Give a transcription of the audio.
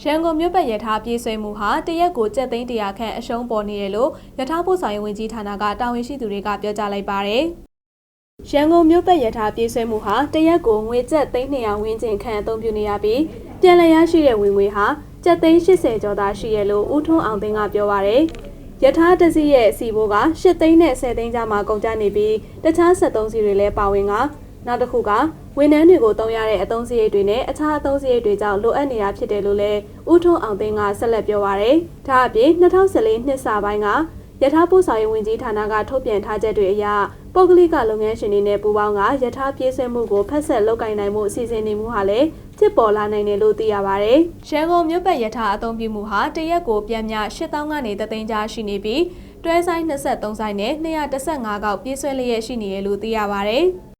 ရန်ကုန်မြို့ပတ်ရထားပြေးဆွဲမှုဟာတရက်ကိုကျပ်သိန်း100ခန့်အရှုံးပေါ်နေတယ်လို့ရထားပို့ဆောင်ရေးဝန်ကြီးဌာနကတာဝန်ရှိသူတွေကပြောကြားလိုက်ပါတယ်။ရန်ကုန်မြို့ပတ်ရထားပြေးဆွဲမှုဟာတရက်ကိုငွေကျပ်သိန်း200ဝန်းကျင်ခန့်အသုံးပြုနေရပြီးပြန်လည်ရရှိတဲ့ဝင်ငွေဟာကျပ်သိန်း80ကျော်သာရှိရလို့ဦးထွန်းအောင်သိန်းကပြောပါရယ်။ရထားတစ်စီးရဲ့စီဘိုးက8သိန်းနဲ့10သိန်းကြားမှာကုန်ကျနေပြီးတခြား73စီးတွေလည်းပါဝင်က နောက်တစ်ခုကဝန်ထမ်းတွေကိုတုံးရတဲ့အသုံးစရိတ်တွေနဲ့အခြားအသုံးစရိတ်တွေကြောင့်လိုအပ်နေတာဖြစ်တယ်လို့လည်းဦးထွန်းအောင်သိန်းကဆက်လက်ပြောပါရယ်။ဒါအပြင်2014နှစ်စာပိုင်းကရထားပို့ဆောင်ရေးဝန်ကြီးဌာနကထုတ်ပြန်ထားချက်တွေအရပုဂ္ဂလိကလုပ်ငန်းရှင်တွေနဲ့ပူးပေါင်းကရထားပြေးဆွဲမှုကိုဖက်ဆက်လုပ်ကိုင်နိုင်မှုအစီအစဉ်နေမှုဟာလည်းဖြစ်ပေါ်လာနိုင်တယ်လို့သိရပါဗျ။ရန်ကုန်မြို့ပတ်ရထားအသုံးပြုမှုဟာတရက်ကိုပြန်မြ8000ကနေ3သိန်းကြားရှိနေပြီးတွဲဆိုင်23ဆိုင်နဲ့215កောက်ပြေးဆွဲလျက်ရှိနေတယ်လို့သိရပါဗျ။